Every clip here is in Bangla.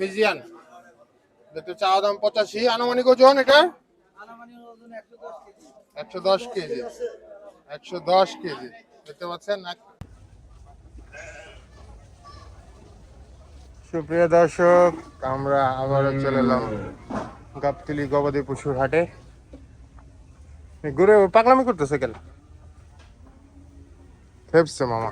ফিজিয়ান। দেখতে চাওয়া দাম পঁচাশি আনুমানিক ওজন এটা? একশো দশ কেজি। একশো দশ কেজি। দেখতে পাচ্ছেন সুপ্রিয় দর্শক আমরা আবারও চলে এলাম গাবতলি গবাদি পশুর হাটে। ঘুরে পাগলামি করতেছে কেন? খেপছে মামা।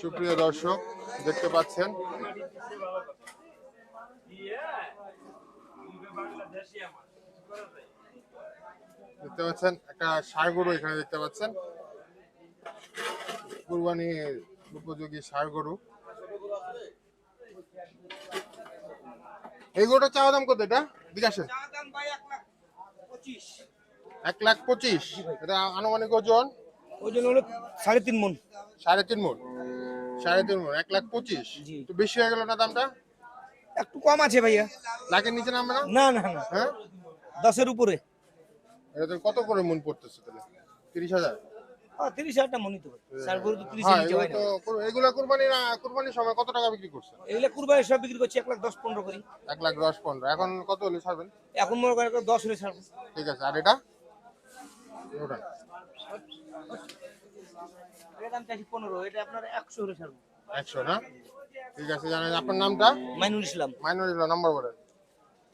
সুপ্রিয় দর্শক দেখতে পাচ্ছেন। দেখতে পাচ্ছেন একটা গরু এখানে দেখতে পাচ্ছেন। কুরবানি উপযোগী গরু এই গরুটা চাওয়া দাম কত এটা? বিকাশে? এক লাখ পঁচিশ। এটা আনুমানিক ওজন? ওই জন্য হলো সাড়ে তিন মন। সাড়ে তিন মন। সাড়ে তিন মন এক লাখ পঁচিশ। তো বেশি হয়ে গেল না দামটা? একটু কম আছে ভাইয়া। লাখের নিচে নামবে না? না না না। হ্যাঁ? দশের উপরে। এটা তো কত করে মন পড়তেছে তাহলে? তিরিশ হাজার? হ্যাঁ তিরিশ হাজার টাকা মনে তো সার গরু তো তিরিশ হ্যাঁ নিচে হয় না। তো কুর- কুরবানি না কুরবানির সময় কত টাকা বিক্রি করছে? এগুলো কুরবানি সব বিক্রি করছি এক লাখ দশ পনেরো করি। এক লাখ দশ পনেরো। এখন কত হলে ছাড়বেন? এখন মনে করেন দশ হলে ছাড়বো। ঠিক আছে আর এটা? ওটা। দাম চাইছি পনেরো এটা আপনার একশো হলে ছাড়বো। একশো না? ঠিক আছে জানেন আপনার নামটা? মাইনুল ইসলাম। মাইনুল নাম্বার বলেন।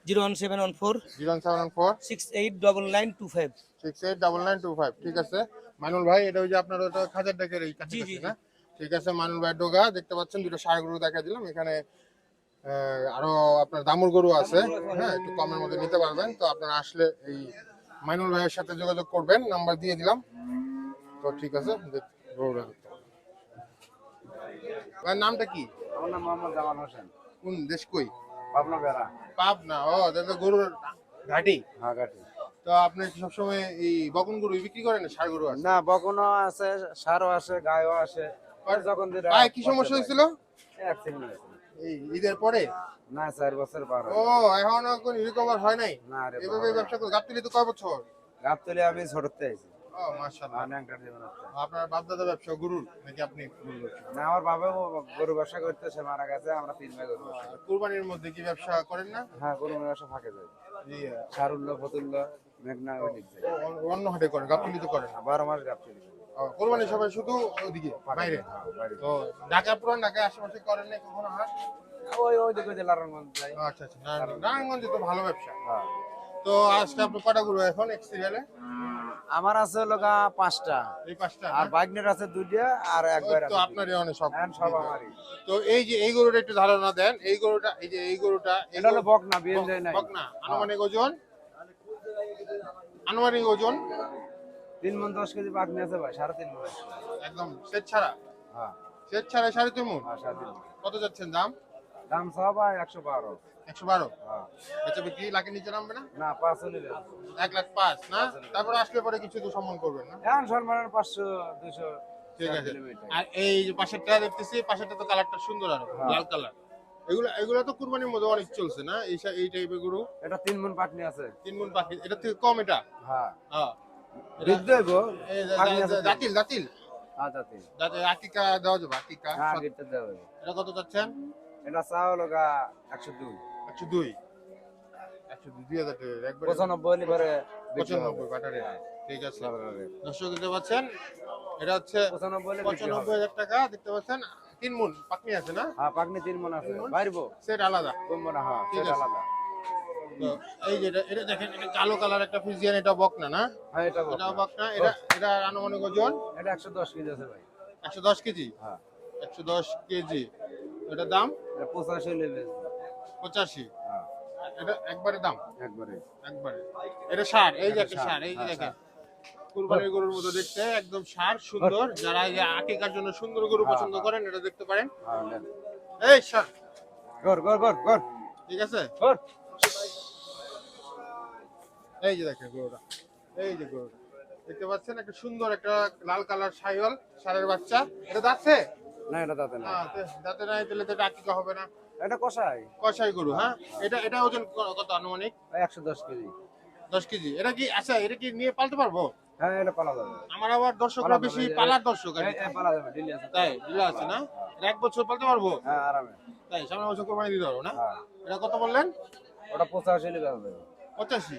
Zero one seven one four zero seven four six eight double nine two five. Six eight double nine two five ঠিক আছে? মানুল ভাই এটা ওই যে আপনার ওটা খাজার ডেকের এই জি, জি, না? ঠিক আছে মানুল ভাই ডোগা দেখতে পাচ্ছেন দুটো গরু দেখা দিলাম। এখানে আরও আপনার দামুর গরু আছে। হ্যাঁ একটু কমের মধ্যে নিতে পারবেন। তো আপনারা আসলে এই মাইনুল ভাইয়ের সাথে যোগাযোগ করবেন নাম্বার দিয়ে দিলাম। তো ঠিক আছে পাবেন। ভাইয়ের নামটা কি? আমার নাম মোহাম্মদ জামাল হোসেন। কোন দেশ কই? পাবনা বেড়া। পাপ না ও এটা তো গরুর ঘাটি। তো আপনি সবসময় এই বকন গরু বিক্রি করেন না ষাড় গরু আছে? না বকনও আছে সারও আছে গায়ও আছে। যখন পায়ে কি সমস্যা হয়েছিল? অ্যাক্সিডেন্ট হয়েছিল। এই ঈদের পরে? না চার বছর পার ও এখনও কোন রিকভার হয় নাই? না এভাবে ব্যবসা করে গাবতলি তো কয় বছর? গাবতলি আমি ছোটতে আইছি। ও মাশাআল্লাহ। জীবন হচ্ছে। আপনার বাপ দাদা ব্যবসা গুরু নাকি আপনি না আমার বাবাও গরু ব্যবসা করতে সে মারা গেছে আমরা তিন ভাই গরু কুরবানির মধ্যে কি ব্যবসা করেন না? হ্যাঁ গরু ব্যবসা ফাঁকে যাই জি মেঘনা অন্য- হাটে করেন গাবতলি তো করেন? না। বারো মাস গাবতলি ও, কুরবানির সবাই শুধু ওদিকে বাইরে? তো ঢাকা পুরান ঢাকা আশেপাশে করেন না কখনো হাট? ওই ওই দিকে যে যাই। আচ্ছা আচ্ছা। নারায়ণগঞ্জে তো ভালো ব্যবসা। হ্যাঁ। তো আজকে আপনি কটা গুরু এখন এক সিরিয়ালে আমার আছে লগা পাঁচটা। এই পাঁচটা আর না? বাইকনের আছে দুইটা আর একবার তো আপনারই অনেক সব। হ্যাঁ, সব আমারই। তো এই যে এই গরুটা একটু ধারণা দেন এই গরুটা এই যে এই গরুটা এটা হলো বকনা নাই। বক না আনুমানিক ওজন? আনুমানিক ওজন? তিন মন দশ কেজি বাঘ আছে ভাই সাড়ে তিন মন। একদম সেট ছাড়া? হ্যাঁ। সেট ছাড়া সাড়ে তিন মন? হ্যাঁ সাড়ে তিন কত যাচ্ছেন দাম? দাম একশো বারো? একশো বারো? হ্যাঁ বিক্রি লাখের নিচে নামবে না? না পাঁচ নিলে এক লাখ পাঁচ না? তারপরে আসলে পরে কিছু তো সম্মান করবেন না? এখন সম্মানের পাঁচশো দুশো ঠিক আছে। আর এই যে পাশেরটা দেখতেছি পাশেরটা তো কালারটা সুন্দর আরও হ্যাঁ। লাল কালার এগুলো এগুলো তো কুরবানির মধ্যে অনেক চলছে না? এই এই টাইপের গরু? এটা তিন মন পাটনি আছে। তিন মন পাখি এটা থেকে কম এটা? হ্যাঁ। হ্যাঁ। বৃদ্ধ হইব এই যে- পাটনি জাতিল জাতিল। আচ্ছা আকিকা দেওয়া যাবে আকিকা হ্যাঁ দেওয়া হইব এটা কত চাচ্ছেন? এটা চাও লগা একশো দুই। একশো দুই? একশো দুই দুই হাজার টাকা একবারে পঁচানব্বই হবে। পঁচানব্বই ব্যাটারি। ঠিক আছে। দর্শক দেখতে পাচ্ছেন? এটা হচ্ছে পঁচানব্বই হাজার টাকা দেখতে পাচ্ছেন? তিন মন পাকনি আছে না? হ্যাঁ পাকনি তিন মন আছে। বাইরবো? সেট আলাদা? কমবো না হ্যাঁ ঠিক আলাদা। এই যে এটা- এটা দেখেন এটা কালো কালার একটা ফিজিয়ান এটা বকনা না? হ্যাঁ এটা এটা বকনা। বকনা এটা এটা আনুমানিক ওজন? এটা একশো দশ কেজি আছে ভাই। একশো দশ কেজি? হ্যাঁ। একশো দশ কেজি। এটার দাম? এটা পঁচাশি হলে বেচবো। পঁচাশি? হ্যাঁ। এটা একবারে দাম? একবারে। একবারে। এটা সার এই যে একটা সার এই যে হ্যাঁ, দেখেন। কুরবানির গরুর মতো দেখতে একদম সার সুন্দর। যারা এই আকিকার জন্য সুন্দর গরু হ্যাঁ, পছন্দ করেন এটা দেখতে পারেন। হ্যাঁ এই সার। কর কর কর কর ঠিক আছে? কর এই যে দেখেন গরুটা। এই যে গরুটা। দেখতে পাচ্ছেন? একটা সুন্দর একটা লাল কালার সাইওয়াল সারের বাচ্চা। এটা দাঁতছে না এটা দাঁতে না হ্যাঁ, দাঁতে নাই তাহলে তো এটা আকিকা হবে না। এটা কষাই কষাই গরু হ্যাঁ? এটা এটা ওজন কত আনুমানিক? একশো দশ কেজি। দশ কেজি। এটা কি আচ্ছা এটা কি নিয়ে পালতে পারব? হ্যাঁ এটা পালা যাবে। আমার আবার দর্শকরা বেশি। পালার দর্শক এই পালা যাবে ডিলি আছে। তাই দিলা আছে না? এক বছর পালতে পারব? হ্যাঁ আরামে। তাই সামনে বছর কোরবানি দিতে পারব না? হ্যাঁ। এটা কত বললেন? ওটা পঁচাশি লিবে হবে। পঁচাশি?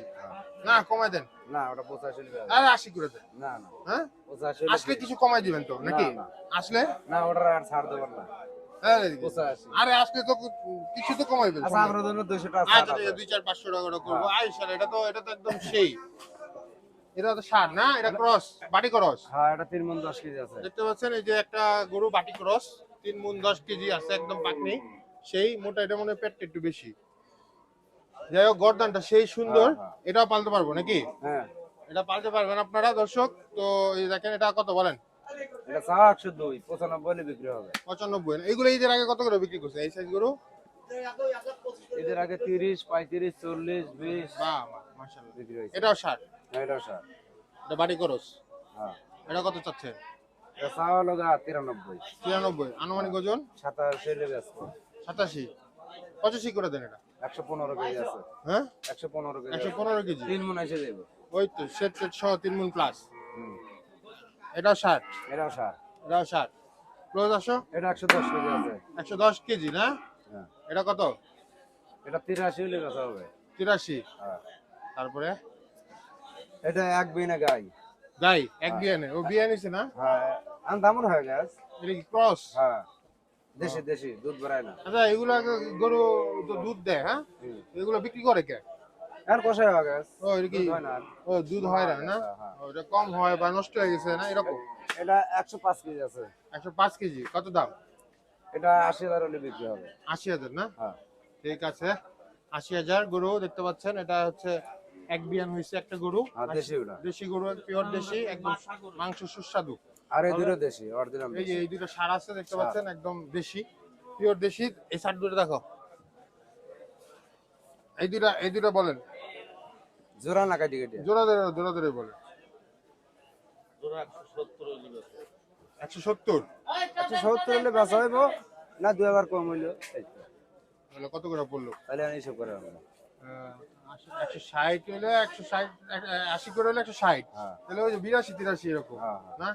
না কমাই দেন। না ওটা পঁচাশি লিবে আশি করে দেন। না না। হ্যাঁ? পঁচাশি আসলে কিছু কমাই দিবেন তো নাকি? আসলে? না ওটা আর ছাড় দেবেন না। এদিকে। পঁচাশি। আরে আসলে তো কিছু তো কমাইবেন আমরা জন্য দুশো টাকা আচ্ছা ছাড় ঠিক আছে, আছে। দুই চার পাঁচশো টাকা করে করব। আই স্যার এটা তো এটা তো একদম সেই। এটা তো সার না? এটা ক্রস বাটি ক্রস। হ্যাঁ এটা তিন মন দশ কেজি আছে। দেখতে পাচ্ছেন এই যে একটা গরু বাটি ক্রস তিন মুন দশ কেজি আছে একদম পাকনি। সেই মোটা এটা মনে হয় পেটটা একটু বেশি। যাই হোক গরদানটা সেই সুন্দর। হ্যাঁ, এটাও পালতে পারব নাকি? হ্যাঁ। এটা পালতে পারবেন আপনারা দর্শক। তো এই দেখেন এটা কত বলেন? এটা দুই পঁচানব্বই বিক্রি হবে। পঁচানব্বই এইগুলো ঈদের আগে কত করে বিক্রি করছে এই সাইজ গরু? এদের আগে তিরিশ পঁয়ত্রিশ চল্লিশ বিশ। বিক্রি হয়েছে। এটাও ষাট? হ্যাঁ, এটাও এটা ক্রস হ্যাঁ। এটা কত চাচ্ছে? তিরানব্বই। তিরানব্বই। আনুমানিক ওজন? সাতাশি সাতাশি। পঁচাশি করে দেন এটা। একশো পনেরো কেজি আছে। হ্যাঁ? একশো পনেরো কেজি। একশো পনেরো কেজি? তিন মন এসে দেবো। ওই তো সেট সেট সহ তিন মুন প্লাস। এটাও ষাট? এটাও সার এটাও ষাট। ক্লোজ আসো। এটা একশো দশ কেজি আছে। একশো দশ কেজি না? হ্যাঁ। এটা কত? এটা তিরাশি হলে বেচা হবে। তিরাশি? হ্যাঁ। তারপরে? এটা এক বিনা গাই। গাই এক বিয়ানে। ও বিয়া নিছে না? হ্যাঁ। আন দামন হয়ে গেছে এটা কি ক্রস হ্যাঁ। দেশি দেশি দুধ বেড়ায় না। আচ্ছা এগুলো গরু তো দুধ দেয় হ্যাঁ। এগুলো বিক্রি করে কে? আর হয়ে ও এটা কি? না ও দুধ হয় না না হ্যাঁ। ও, এটা কম হয় বা নষ্ট হয়ে গেছে না এরকম? এটা একশো পাঁচ কেজি আছে। একশো পাঁচ কেজি কত দাম? এটা আশি হাজার হলে বিক্রি হবে। আশি হাজার না? হ্যাঁ। ঠিক আছে আশি হাজার গরু দেখতে পাচ্ছেন এটা হচ্ছে এক বিয়ান হয়েছে একটা গরু আর দেশি ওটা? দেশি গরু পিওর দেশি একদম মাংস সুস্বাদু। আর এই দুটো দেশি অরিজিনাল এই যে এই দুটো সার আছে দেখতে পাচ্ছেন একদম দেশি পিওর দেশি। এই সার দুটো দেখো। এই দুটা এই দুটো বলেন। জোড়া না কাটি কাটি? জোড়া ধরে জোড়া ধরে বলেন। একশো সত্তর একশো সত্তর? হলে বেচা হইব না দুই হাজার কম হইল? কত করে পড়ল? তাহলে আমি হিসাব করে একশো ষাট হলে একশো ষাট আশি করে হলে একশো ষাট। হ্যাঁ। তাহলে ওই যে বিরাশি তিরাশি এরকম হ্যাঁ, হ্যাঁ। না?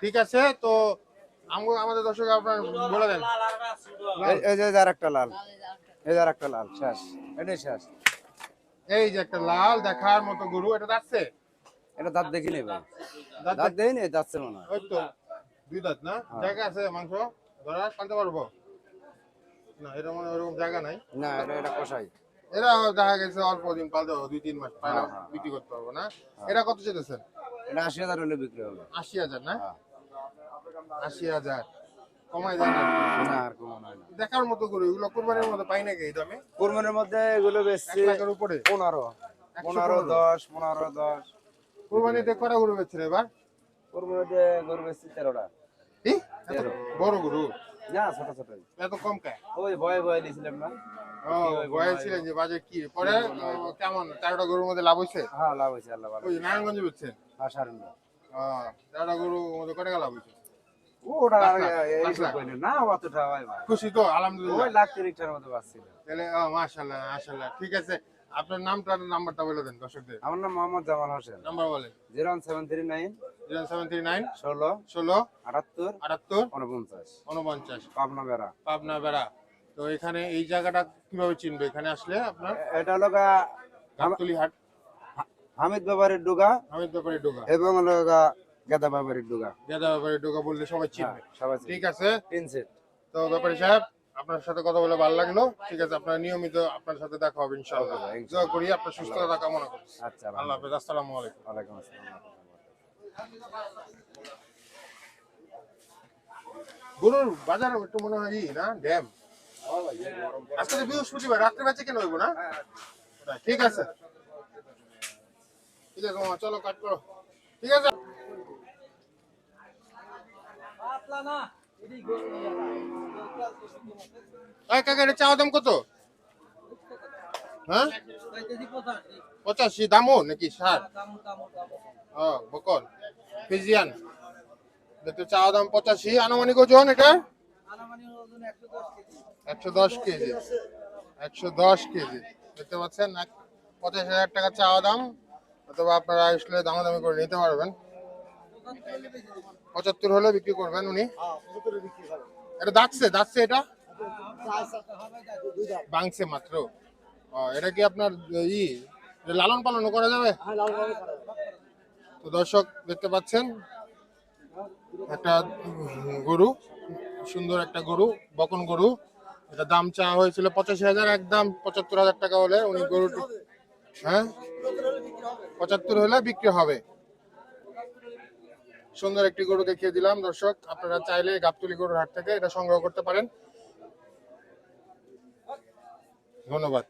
ঠিক আছে তো আমাদের দর্শক আপনার বলে দেন। এই- এই যে আর একটা লাল। এই যে আর একটা লাল শেষ। এটাই শেষ। এই যে একটা লাল দেখার মতো গরু এটা দাঁত দেখি নেই ভাই। দাঁত দেই নেই মনে হয়। ওই তো দুই দাঁত না? জায়গা আছে মাংস? ধরা পারব? না এটা মানে ওরকম জায়গা নাই। না এটা এটা কষাই। এরা দেখা গেছে অল্প দিন পালতে দুই তিন মাস পাইলে হ্যাঁ, হ্যাঁ, বিক্রি করতে পারব না। এটা কত চেতেছেন এটা আশি হাজার হলে বিক্রি হবে। আশি হাজার না? হ্যাঁ। আশি হাজার। কমাই দেন না। আর কমন হয় দেখার মতো গরু এগুলো কোরবানির পাই দামে? মধ্যে এগুলো এক বেশি লাখের উপরে? পনেরো। পনেরো। দশ পনেরো দশ। কোরবানিতে কটা গরু বেচছেন এবার? কুরবানিতে গরু বেশি তেরোটা? বড় গরু? না ছোট ছোট। এত কম কে? ওই ভয়ে ভয়ে দিয়েছিলাম না। ও বয়ে যে বাজে কি? পরে কেমন? তেরোটা গরুর মধ্যে লাভ হয়েছে? হ্যাঁ লাভ হয়েছে আল্লাহ ভালো ওই নারায়ণগঞ্জে বেচছেন? হ্যাঁ তেরোটা গরুর মধ্যে কটা লাভ হয়েছে? ওটা লাখ না অতটা হয় খুশি তো আলহামদুলিল্লাহ। ওই মতো তাহলে ঠিক আছে আপনার নামটা নাম্বারটা বলে দেন দর্শকদের। আমার নাম মোহাম্মদ জামাল হোসেন। নাম্বার বলেন। Zero one seven three nine zero seven three nine ষোলো ষোলো আটাত্তর আটাত্তর উনপঞ্চাশ উনপঞ্চাশ পাবনা বেড়া। পাবনা বেড়া। তো এখানে এই জায়গাটা কীভাবে চিনবে? এখানে আসলে আপনার এটা হলো গাবতলি হাট হামিদ বাবারের ডুগা। আমির ব্যাপারে ডোকা এবং হলো গেদা ডুগা। গেদা বললে সবাই হ্যাঁ, চিনবে। সবাই ঠিক আছে? তিন সেট। তো ব্যাপারী সাহেব আপনার সাথে কথা বলে ভালো লাগল। ঠিক আছে আপনার নিয়মিত আপনার সাথে দেখা হবে ইনশাআল্লাহ। দোয়া করি আপনার সুস্থতা কামনা করি আচ্ছা আল্লাহ হাফেজ আসসালামু আলাইকুম। ওয়ালাইকুম আসসালাম গরুর বাজার একটু মনে হয় না? ড্যাম। আজকে তো বৃহস্পতিবার রাত্রে বেঁচে কেন হইব না? ঠিক আছে। ঠিক আছে মামা চলো কাট করো। ঠিক আছে? এই কাকা এটা চাওয়া দাম কত? হ্যাঁ? পঁচাশি দামও নাকি ষাট? ও বকল। ফিজিয়ান। দেখতে চাওয়া দাম পঁচাশি। আনুমানিক ওজন এটা? একশো দশ কেজি একশো দশ কেজি। দেখতে পাচ্ছেন পঁচাশ হাজার টাকা চাওয়া দাম। অথবা আপনারা আসলে দামাদামি করে নিতে পারবেন। পঁচাত্তর হলে বিক্রি করবেন উনি। এটা দাঁতছে দাঁতছে এটা? বাংছে মাত্র। এটা কি আপনার ই লালন পালন করা যাবে? তো দর্শক, দেখতে পাচ্ছেন, একটা গরু, সুন্দর একটা গরু, বকন গরু। এটা দাম চা হয়েছিল পঁচাশি হাজার, একদম পঁচাত্তর হাজার টাকা হলে উনি গরুটি হ্যাঁ? পঁচাত্তর হলে বিক্রি হবে। সুন্দর একটি গরু দেখিয়ে দিলাম, দর্শক। আপনারা চাইলে গাবতলি গরুর হাট থেকে এটা সংগ্রহ করতে পারেন। ধন্যবাদ।